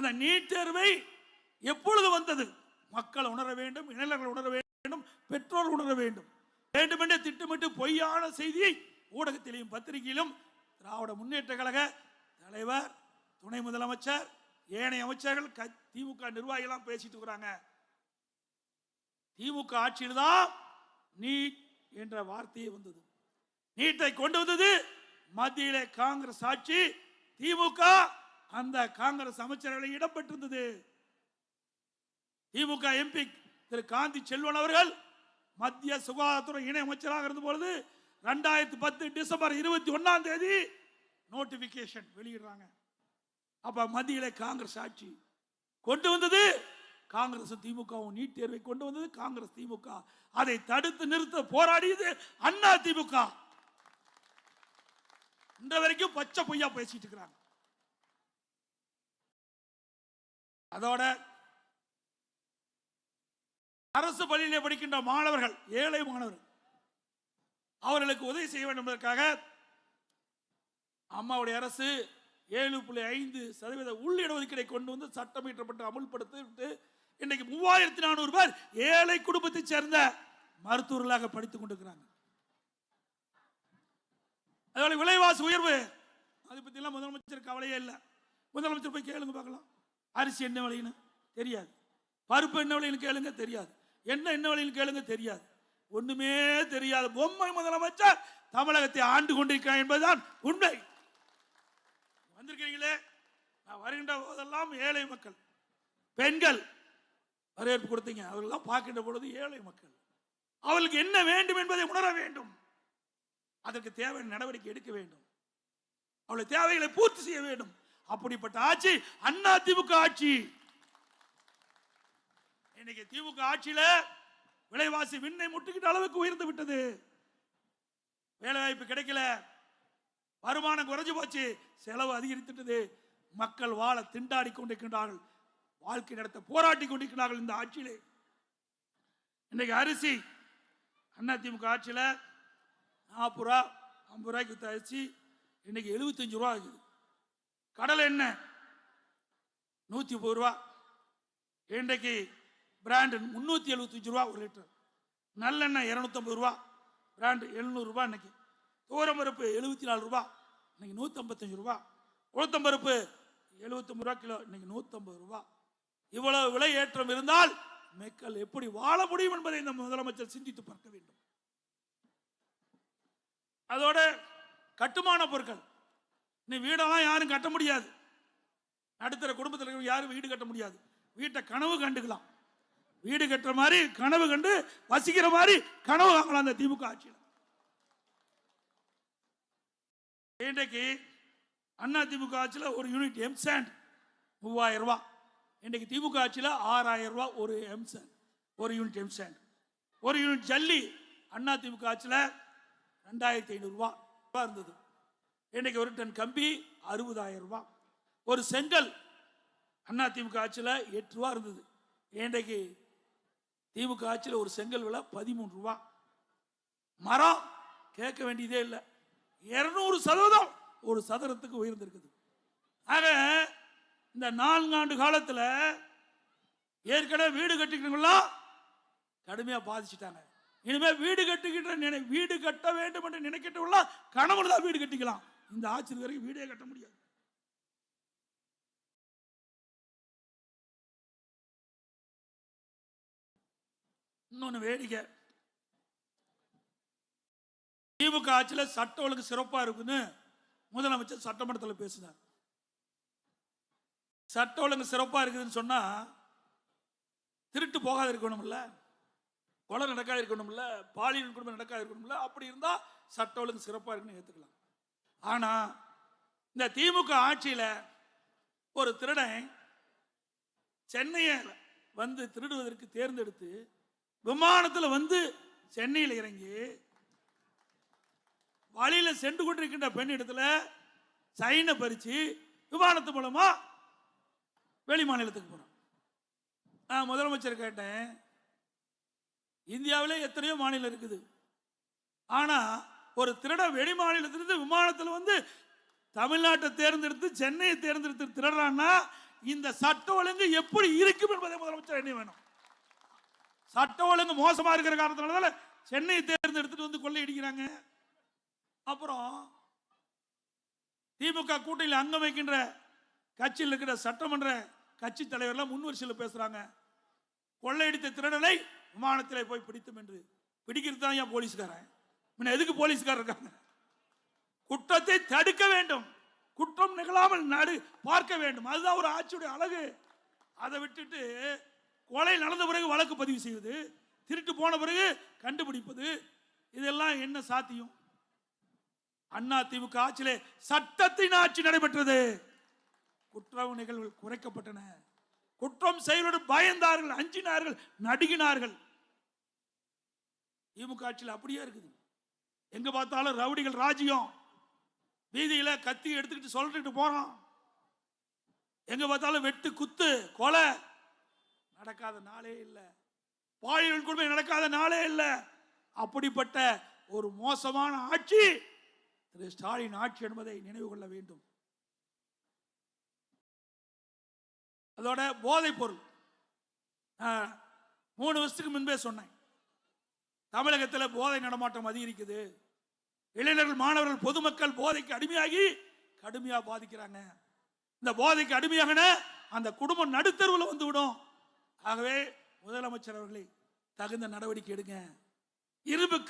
அந்த நீட் தேர்வை எப்பொழுது வந்தது? மக்கள் உணர வேண்டும் இளைஞர்கள் உணர வேண்டும் பெற்றோர் உணர வேண்டும். வேண்டுமென்றே திட்டமிட்டு பொய்யான செய்தியை ஊடகத்திலையும் பத்திரிகையிலும் திராவிட முன்னேற்ற கழக தலைவர் துணை முதலமைச்சர் ஏனைய அமைச்சர்கள் க- திமுக நிர்வாகிகளாம் பேசிட்டு இருக்கிறாங்க. திமுக ஆட்சியில் தான் நீட் என்ற வார்த்தையே வந்தது. நீட்டை கொண்டு வந்தது மத்தியிலே காங்கிரஸ் ஆட்சி திமுக அந்த காங்கிரஸ் அமைச்சர்களை இடம் பெற்றிருந்தது திமுக எம்பி திரு காந்தி செல்வன் அவர்கள் மத்திய சுகாதாரத்துறை இணை அமைச்சராக இருந்த பொழுது ரெண்டாயிரத்தி பத்து டிசம்பர் இருபத்தி ஒன்னாம் தேதி நோட்டிபிகேஷன் வெளியிடுறாங்க. அப்ப மத்தியில காங்கிரஸ் ஆட்சி கொண்டு வந்தது. காங்கிரஸ் திமுகவும் நீட் தேர்வை கொண்டு வந்தது. காங்கிரஸ் திமுக அதை தடுத்து நிறுத்த போராடியது அண்ணா திமுக. இன்ற வரைக்கும் பச்சை பொய்யா பேசிட்டு இருக்கிறாங்க. அதோட அரசு பள்ளியிலே படிக்கின்ற மாணவர்கள் ஏழை மாணவர்கள் அவர்களுக்கு உதவி செய்ய வேண்டும் என்பதற்காக அம்மாவுடைய அரசு ஏழு புள்ளி ஐந்து சதவீத உள் இடஒதுக்கீடை கொண்டு வந்து சட்டம் இயற்றப்பட்டு அமுல்படுத்தி விட்டு இன்னைக்கு மூவாயிரத்தி நானூறு பேர் ஏழை குடும்பத்தைச் சேர்ந்த மருத்துவர்களாக படித்துக் கொண்டிருக்கிறாங்க. அதோட விலைவாசி உயர்வு அதை பற்றிலாம் முதலமைச்சர் கவலையே இல்லை. முதலமைச்சர் போய் கேளுங்க பார்க்கலாம். அரிசி என்ன விலைன்னு தெரியாது. பருப்பு என்ன விலைன்னு கேளுங்க தெரியாது. என்ன என்ன விலைன்னு கேளுங்க தெரியாது. ஒண்ணுமே தெரியாது. பொம்மை முதலமைச்சர் தமிழகத்தை ஆண்டு கொண்டிருக்கிறார் என்பதுதான் உண்மை. வந்திருக்கீங்களே? நான் வருகின்ற போதெல்லாம் ஏழை மக்கள் பெண்கள் வரவேற்பு கொடுத்தீங்க. அவர்களெல்லாம் பார்க்கின்ற பொழுது ஏழை மக்கள். அவர்களுக்கு என்ன வேண்டும் என்பதை உணர வேண்டும். அதற்கு தேவையான நடவடிக்கை எடுக்க வேண்டும். அவளுடைய தேவைகளை பூர்த்தி செய்ய வேண்டும். அப்படிப்பட்ட ஆட்சி அண்ணா திமுக ஆட்சி. இன்னைக்கு திமுக ஆட்சியில விலைவாசி விண்ணை முட்டுக்கிட்ட அளவுக்கு உயர்ந்து விட்டது. வேலை வாய்ப்பு கிடைக்கல. வருமானம் குறைஞ்சு போச்சு. செலவு அதிகரித்துட்டது. மக்கள் வாழ திண்டாடி கொண்டிருக்கின்றார்கள். வாழ்க்கை நடத்த போராட்டி கொண்டிருக்கிறார்கள் இந்த ஆட்சியிலே. இன்னைக்கு அரிசி அண்ணா திமுக ஆட்சியில் நாற்பது ரூபா ஐம்பது ரூபாய்க்கு வித்த அரிசி இன்னைக்கு எழுபத்தஞ்சு ரூபா ஆகுது. கடலை எண்ணெய் நூற்றி முப்பது ரூபா. இன்றைக்கு பிராண்டு முந்நூற்றி எழுபத்தஞ்சு ரூபா ஒரு லிட்டர் நல்லெண்ணெய் இரநூத்தம்பது ரூபா. பிராண்டு எழுநூறுபா இன்னைக்கு. துவரம்பருப்பு எழுபத்தி நாலு ரூபா. இன்னைக்கு நூற்றம்பத்தஞ்சு ரூபா. உளுத்தம்பருப்பு எழுபத்தொம்பது ரூபா கிலோ. இன்னைக்கு நூற்றம்பது ரூபா. இவ்வளவு விலை ஏற்றம் இருந்தால் மக்கள் எப்படி வாழ முடியும் என்பதை இந்த முதலமைச்சர் சிந்தித்து பார்க்க வேண்டும். அதோட கட்டுமான பொருட்கள். நீ வீடெல்லாம் யாரும் கட்ட முடியாது. நடுத்தர குடும்பத்தில் இருக்கிறவங்க யாரும் வீடு கட்ட முடியாது. வீட்டை கனவு கண்டுக்கலாம். வீடு கட்டுற மாதிரி கனவு கண்டு வசிக்கிற மாதிரி கனவு வாங்கலாம் அந்த திமுக ஆட்சியில். இன்றைக்கு அண்ணா திமுக ஆட்சியில் ஒரு யூனிட் எம்சாண்ட் மூவாயிரம் ரூபா இன்றைக்கு திமுக ஆட்சியில் ஆறாயிரம் ரூபா ஒரு எம்சாண்ட் ஒரு யூனிட் எம்சாண்ட் ஒரு யூனிட் ஜல்லி அண்ணா திமுக ஆட்சியில் ரெண்டாயிரத்தி ஐநூறுரூவா இருந்தது. இன்னைக்கு ஒரு டன் கம்பி அறுபதாயிரம் ரூபா ஒரு செங்கல் அண்ணா திமுக ஆட்சியில் எட்டு ரூபா இருந்தது. இன்றைக்கு திமுக ஆட்சியில் ஒரு செங்கல் விலை பதிமூணு ரூபா. மரம் கேட்க வேண்டியதே இல்லை. இரநூறு சதவீதம் ஒரு சதுரத்துக்கு உயர்ந்திருக்குது. ஆக இந்த நான்காண்டு காலத்தில் ஏற்கனவே வீடு கட்டிக்கிறவங்களாம் கடுமையாக பாதிச்சிட்டாங்க. இனிமேல் வீடு கட்டிக்கிட்ட நினை வீடு கட்ட வேண்டும் என்று நினைக்கிட்டவங்களாம் கணவன் தான் வீடு கட்டிக்கலாம். இந்த ஆட்சி வரைக்கும் வீடே கட்ட முடியாது. இன்னொன்று வேடிக்கை. திமுக ஆட்சியில் சட்டம் ஒழுங்கு சிறப்பாக இருக்குன்னு முதலமைச்சர் சட்டமன்றத்தில் பேசினார். சட்டம் ஒழுங்கு சிறப்பாக இருக்குதுன்னு சொன்னால் திருட்டு போகாது இருக்கணும்ல கொலை நடக்காது இருக்கணும்ல பாலியல் குடும்பம் நடக்காது இருக்கணும்ல அப்படி இருந்தால் சட்டம் ஒழுங்கு சிறப்பாக இருக்குன்னு ஏற்றுக்கலாம் ஆனா இந்த திமுக ஆட்சியில் ஒரு திருடன் சென்னையை வந்து திருடுவதற்கு தேர்ந்தெடுத்து விமானத்தில் வந்து சென்னையில் இறங்கி வழியில சென்று கொண்டிருக்கின்ற பெண் இடத்துல சைனை பறிச்சு விமானத்து மூலமா வெளி மாநிலத்துக்கு போறோம் நான் முதலமைச்சர் கேட்டேன் இந்தியாவிலே எத்தனையோ மாநிலம் இருக்குது. ஆனா ஒரு திருட வெளி மாநிலத்திலிருந்து விமானத்தில் வந்து தமிழ்நாட்டை தேர்ந்தெடுத்து சென்னையை தேர்ந்தெடுத்து திருடுறான்னா இந்த சட்ட ஒழுங்கு எப்படி இருக்கும் என்பதை முதலமைச்சர் என்ன வேணும். சட்ட ஒழுங்கு மோசமாக இருக்கிற காரணத்தினால சென்னையை தேர்ந்தெடுத்துட்டு வந்து கொள்ளையடிக்கிறாங்க அப்புறம் திமுக கூட்டணியில் அங்கம் வைக்கின்ற கட்சியில் இருக்கிற சட்டமன்ற கட்சி தலைவர்லாம் முன்வரிசையில் பேசுகிறாங்க கொள்ளையடித்த திருடனை விமானத்தில் போய் பிடித்தோம் என்று. பிடிக்கிறது தான் ஏன் போலீஸ்காரன்? முன்ன எதுக்கு போலீஸ்கார் இருக்காங்க? குற்றத்தை தடுக்க வேண்டும். குற்றம் நிகழாமல் நடு பார்க்க வேண்டும். அதுதான் ஒரு ஆட்சியுடைய அழகு. அதை விட்டுட்டு கொலை நடந்த பிறகு வழக்கு பதிவு செய்வது திருட்டு போன பிறகு கண்டுபிடிப்பது இதெல்லாம் என்ன சாத்தியம்? அண்ணா திமுக ஆட்சியிலே சட்டத்தின் ஆட்சி நடைபெற்றது. குற்ற நிகழ்வுகள் குறைக்கப்பட்டன. குற்றம் செயலோடு பயந்தார்கள் அஞ்சினார்கள் நடுகினார்கள் திமுக ஆட்சியில் அப்படியே இருக்குது. எங்க பார்த்தாலும் ரவுடிகள் ராஜ்யம் வீதியில கத்தி எடுத்துக்கிட்டு சொல்லிட்டு போறோம். எங்க பார்த்தாலும் வெட்டு குத்து கொலை நடக்காத நாளே இல்லை. பாலியல் கொடுமை நடக்காத நாளே இல்லை. அப்படிப்பட்ட ஒரு மோசமான ஆட்சி திரு ஸ்டாலின் ஆட்சி என்பதை நினைவு கொள்ள வேண்டும். அதோட போதைப் பொருள். மூணு வருஷத்துக்கு முன்பே சொன்னேன். தமிழகத்தில் போதை நடமாட்டம் அதிகரிக்குது. இளைஞர்கள் மாணவர்கள் பொதுமக்கள் போதைக்கு அடிமையாகி கடுமையாக பாதிக்கிறாங்க. இந்த போதைக்கு அடிமையாகின அந்த குடும்பம் நடுத்தருவில் வந்துவிடும். ஆகவே முதலமைச்சர் அவர்களை தகுந்த நடவடிக்கை எடுங்க. இரும்பு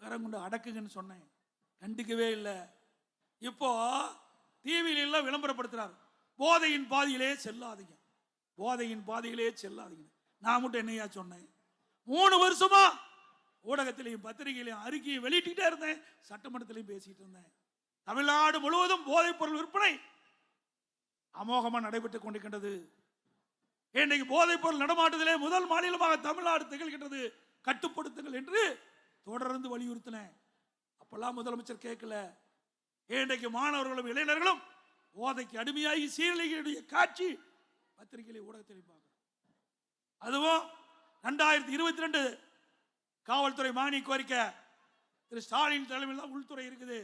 கரம் கொண்டு அடக்குங்கன்னு சொன்னேன். கண்டுக்கவே இல்லை. இப்போ டிவியிலெல்லாம் விளம்பரப்படுத்துறாரு. போதையின் பாதையிலே செல்லாதீங்க. போதையின் பாதையிலே செல்லாதீங்க. நான் மட்டும் என்னையா சொன்னேன்? மூணு வருஷமா ஊடகத்திலையும் பத்திரிகையிலையும் அறிக்கையை வெளியிட்டுட்டே இருந்தேன். சட்டமன்றத்திலையும் பேசிட்டு இருந்தேன். தமிழ்நாடு முழுவதும் போதைப் பொருள் விற்பனை அமோகமாக நடைபெற்றுக் கொண்டிருக்கின்றது. இன்றைக்கு போதைப் பொருள் நடமாட்டத்திலே முதல் மாநிலமாக தமிழ்நாடு திகழ்கின்றது. கட்டுப்படுத்துங்கள் என்று தொடர்ந்து வலியுறுத்தினேன். அப்பெல்லாம் முதலமைச்சர் கேட்கல. இன்றைக்கு மாணவர்களும் இளைஞர்களும் போதைக்கு அடிமையாகி சீரழிகளுடைய காட்சி பத்திரிகையிலே ஊடகத்தில் பார்க்கிறோம். அதுவும் ரெண்டாயிரத்தி இருபத்தி ரெண்டு காவல்துறை மானிய கோரிக்கை திரு ஸ்டாலின் தலைமையில் தான் உள்துறை இருக்குது.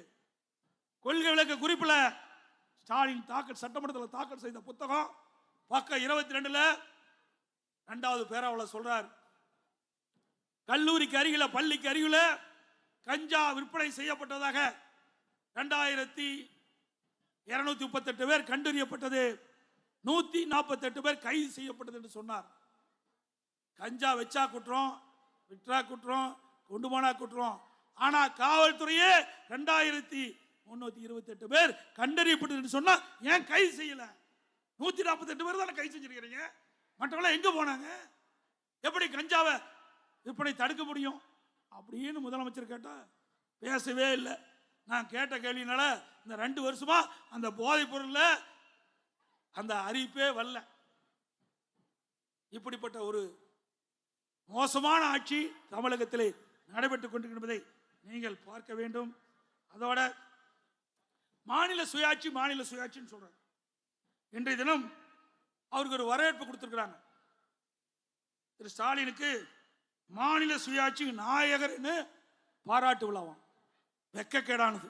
கொள்கை விளக்க குறிப்பில் ஸ்டாலின் தாக்கல் சட்டமன்றத்தில் தாக்கல் செய்த புத்தகம் பக்கம் இருபத்தி ரெண்டில் ரெண்டாவது பேராவில் சொல்கிறார் கல்லூரிக்கு அருகில் பள்ளிக்கு அருகில் கஞ்சா விற்பனை செய்யப்பட்டதாக ரெண்டாயிரத்தி இருநூத்தி முப்பத்தெட்டு பேர் கண்டறியப்பட்டது. நூற்றி நாற்பத்தெட்டு பேர் கைது செய்யப்பட்டது என்று சொன்னார். கஞ்சா வச்சா குற்றம் விட்ரா குற்றம் கொண்டு போனா குற்றம். ஆனா காவல்துறையே ரெண்டாயிரத்தி முன்னூத்தி இருபத்தெட்டு பேர் கண்டறியப்பட்டது சொன்னால் சொன்னா ஏன் கைது செய்யல? நூத்தி நாற்பத்தெட்டு பேர் தானே கைது செஞ்சிருக்கிறீங்க? மற்றவங்களாம் எங்க போனாங்க? எப்படி கஞ்சாவை விற்பனை தடுக்க முடியும்? அப்படின்னு முதலமைச்சர் கேட்டா பேசவே இல்லை. நான் கேட்ட கேள்வினால இந்த ரெண்டு வருஷமா அந்த போதைப் பொருள்ல அந்த அறிவிப்பே வரல. இப்படிப்பட்ட ஒரு மோசமான ஆட்சி தமிழகத்திலே நடைபெற்றுக் கொண்டிருப்பதை நீங்கள் பார்க்க வேண்டும். அதோட மாநில சுயாட்சி மாநில சுயாட்சின்னு சொல்றாங்க. இன்றைய தினம் அவருக்கு ஒரு வரவேற்பு கொடுத்துருக்குறாங்க. திரு ஸ்டாலினுக்கு மாநில சுயாட்சி நாயகர்னு பாராட்டு விழாவாம். வெக்கக்கேடானது.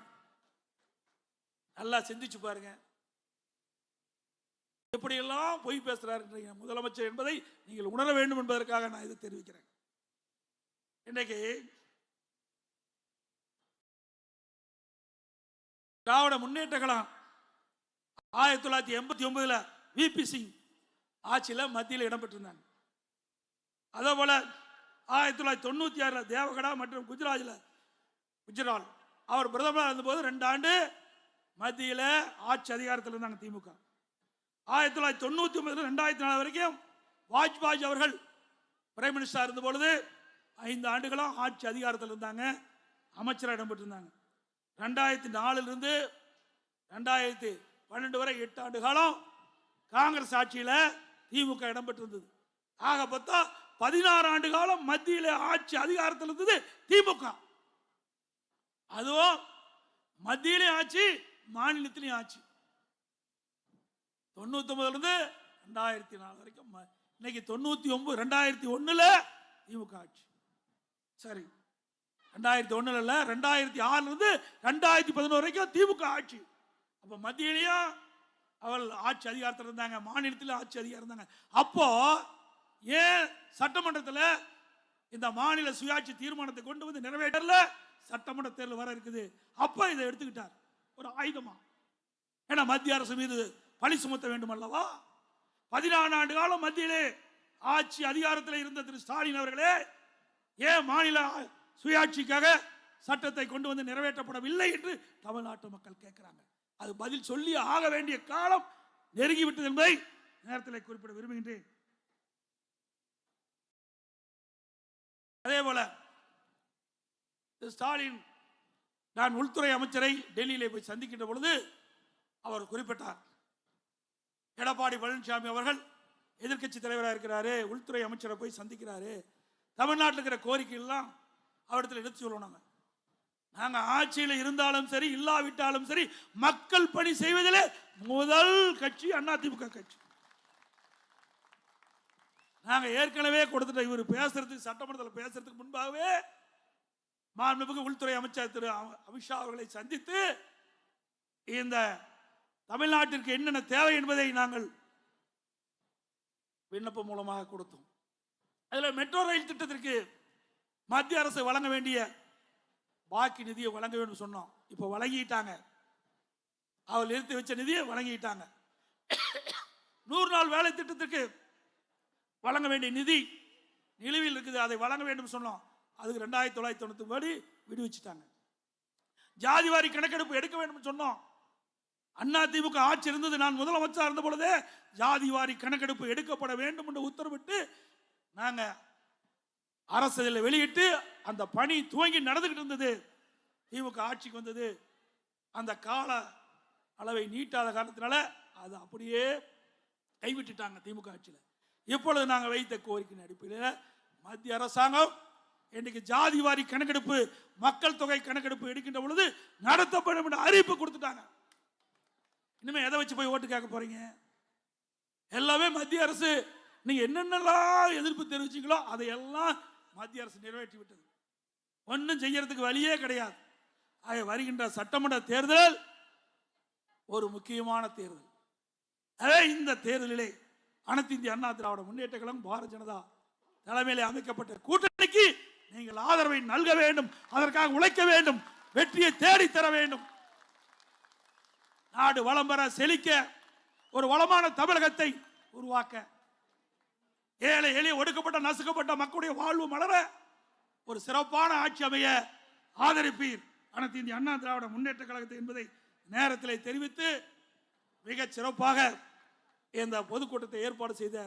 நல்லா சிந்திச்சு பாருங்க. எப்படியெல்லாம் பொய் பேசுறாரு முதலமைச்சர் என்பதை நீங்கள் உணர வேண்டும் என்பதற்காக நான் இதை தெரிவிக்கிறேன். இன்றைக்கு திராவிட முன்னேற்ற கழகம் ஆயிரத்தி தொள்ளாயிரத்தி எண்பத்தி ஒன்பதுல விபி சிங் ஆட்சியில் மத்தியில் இடம்பெற்றிருந்தாங்க. அதே போல ஆயிரத்தி தொள்ளாயிரத்தி தொண்ணூத்தி ஆறுல தேவகடா மற்றும் குஜராத்தில் குஜரால் அவர் பிரதமராக இருந்தபோது ரெண்டு ஆண்டு மத்தியில் ஆட்சி அதிகாரத்தில் இருந்தாங்க திமுக. ஆயிரத்தி தொள்ளாயிரத்தி தொண்ணூற்றி ஒன்பதுல ரெண்டாயிரத்தி நாலு வரைக்கும் வாஜ்பாய் அவர்கள் பிரைம் மினிஸ்டர் இருந்த பொழுது ஐந்து ஆண்டுகளும் ஆட்சி அதிகாரத்தில் இருந்தாங்க. அமைச்சராக இடம்பெற்றிருந்தாங்க. ரெண்டாயிரத்தி நாலுலேருந்து ரெண்டாயிரத்தி பன்னெண்டு வரை எட்டு ஆண்டு காலம் காங்கிரஸ் ஆட்சியில் திமுக இடம்பெற்றிருந்தது. ஆக பார்த்தா பதினாறு ஆண்டு காலம் மத்தியில் ஆட்சி அதிகாரத்தில் இருந்தது திமுக. அதுவும் மத்தியிலையும் ஆட்சி மாநிலத்திலையும் ஆட்சி தொண்ணூத்தொன்பதுல இருந்து ரெண்டாயிரத்தி நாலு வரைக்கும் ம- இன்னைக்கு தொண்ணூத்தி ஒன்பது ரெண்டாயிரத்தி ஒண்ணுல திமுக ஆட்சி. சரி. ரெண்டாயிரத்தி ஒண்ணுல இல்ல ரெண்டாயிரத்தி ஆறுல இருந்து ரெண்டாயிரத்தி பதினோரு வரைக்கும் திமுக ஆட்சி. அப்ப மத்தியிலையும் அவள் ஆட்சி அதிகாரத்தில் இருந்தாங்க மாநிலத்தில் ஆட்சி அதிகாரம் இருந்தாங்க. அப்போ ஏன் சட்டமன்றத்தில் இந்த மாநில சுயாட்சி தீர்மானத்தை கொண்டு வந்து நிறைவேற்றல? சட்டமன்ற தேர்தல் வர இருக்குது. அப்போ இதை எடுத்துக்கிட்டார். ஒரு ஆயுதமா? ஏன்னா மத்திய அரசு மீது பழி சுமத்த வேண்டும் அல்லவா பதினாறு ஆண்டு காலம் மத்தியிலே ஆட்சி அதிகாரத்தில் இருந்த திரு ஸ்டாலின் அவர்களே ஏன் மாநில சுயாட்சிக்காக சட்டத்தை கொண்டு வந்து நிறைவேற்றப்படவில்லை என்று தமிழ்நாட்டு மக்கள் கேட்கிறாங்க. அது பதில் சொல்லி ஆக வேண்டிய காலம் நெருங்கிவிட்டது என்பதை நேரத்தில் குறிப்பிட விரும்புகின்றேன். அதே போல ஸ்டாலின் நான் உள்துறை அமைச்சரை டெல்லியிலே போய் சந்திக்கின்ற பொழுது அவர் குறிப்பிட்டார். எடப்பாடி பழனிசாமி அவர்கள் எதிர்க்கட்சி தலைவராக இருக்கிறாரு உள்துறை அமைச்சரை போய் சந்திக்கிறாரு. தமிழ்நாட்டில் இருக்கிற கோரிக்கைகள்லாம் அவரிடத்தில் எடுத்து சொல்லுவோம் நாங்கள் நாங்கள் ஆட்சியில் இருந்தாலும் சரி இல்லாவிட்டாலும் சரி மக்கள் பணி செய்வதிலே முதல் கட்சி அதிமுக கட்சி. நாங்கள் ஏற்கனவே கொடுத்துட்ட இவர் பேசுறதுக்கு சட்டமன்றத்தில் பேசுறதுக்கு முன்பாகவே மாண்புமிகு உள்துறை அமைச்சர் திரு அமித்ஷா அவர்களை சந்தித்து இந்த தமிழ்நாட்டிற்கு என்னென்ன தேவை என்பதை நாங்கள் விண்ணப்பம் மூலமாக கொடுத்தோம். அதில் மெட்ரோ ரயில் திட்டத்திற்கு மத்திய அரசு வழங்க வேண்டிய பாக்கி நிதியை வழங்க வேண்டும் சொன்னோம். இப்போ வழங்கிட்டாங்க. அவர் நிறுத்தி வச்ச நிதியை வழங்கிட்டாங்க. நூறு நாள் வேலை திட்டத்திற்கு வழங்க வேண்டிய நிதி நிலுவையில் இருக்குது. அதை வழங்க வேண்டும் சொன்னோம். அதுக்கு ரெண்டாயிரத்தி தொள்ளாயிரத்தி தொண்ணூத்தி படி விடுவிச்சிட்டாங்க. ஜாதிவாரி கணக்கெடுப்பு எடுக்க வேண்டும் சொன்னோம். அண்ணா திமுக ஆட்சி இருந்தது. நான் முதலமைச்சர் இருந்த பொழுதே ஜாதிவாரி கணக்கெடுப்பு எடுக்கப்பட வேண்டும் என்று உத்தரவிட்டு நாங்க அரசு வெளியிட்டு அந்த பணி துவங்கி நடந்துகிட்டு இருந்தது. திமுக ஆட்சிக்கு வந்தது. அந்த கால அளவை நீட்டாத காரணத்தினால அது அப்படியே கைவிட்டுட்டாங்க திமுக ஆட்சியில். இப்பொழுது நாங்கள் வைத்த கோரிக்கையின் அடிப்படையில் மத்திய அரசாங்கம் இன்னைக்கு ஜாதி வாரி கணக்கெடுப்பு மக்கள் தொகை கணக்கெடுப்பு எடுக்கின்ற பொழுது நடத்தப்படும் என்று அறிவிப்பு கொடுத்துட்டாங்க. இனிமே எதை வச்சு போய் ஓட்டு கேட்க போறீங்க? எல்லாமே மத்திய அரசு. நீங்க என்னென்னலாம் எதிர்ப்பு தெரிவிச்சீங்களோ அதையெல்லாம் மத்திய அரசு நிறைவேற்றி விட்டது. ஒன்றும் செய்யறதுக்கு வழியே கிடையாது. ஆக வருகின்ற சட்டமன்ற தேர்தல் ஒரு முக்கியமான தேர்தல். அதே இந்த தேர்தலிலே அனைத்து இந்திய அண்ணா திராவிட முன்னேற்ற கழகம் பாரதிய ஜனதா தலைமையில் அமைக்கப்பட்ட கூட்டணிக்கு நீங்கள் ஆதரவை நல்க வேண்டும் அதற்காக உழைக்க வேண்டும் வெற்றியை தேடி தர வேண்டும். நாடு வளம் பெற செழிக்க ஒரு வளமான தமிழகத்தை உருவாக்க. ஏழை எளிய ஒடுக்கப்பட்ட நசுக்கப்பட்ட மக்களுடைய வாழ்வு மலர ஒரு சிறப்பான ஆட்சி அமைய ஆதரிப்பீர். அனைத்து இந்திய அண்ணா திராவிட முன்னேற்ற கழகத்தை என்பதை நேரத்திலே தெரிவித்து மிகச் சிறப்பாக இந்த பொதுக்கூட்டத்தை ஏற்பாடு செய்த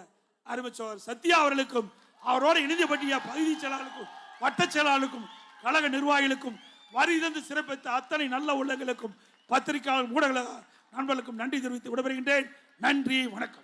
அறிவிச்சவர் சத்யா அவர்களுக்கும் அவரோடு இணைந்து பற்றிய பகுதி செயலாளருக்கும் வட்டச் செயலாளருக்கும் கழக நிர்வாகிகளுக்கும் வரி தந்து சிறப்பித்த அத்தனை நல்ல உள்ளங்களுக்கும் பத்திரிகையாளர் ஊடக நண்பர்களுக்கும் நன்றி தெரிவித்து விடைபெறுகின்றேன். நன்றி வணக்கம்.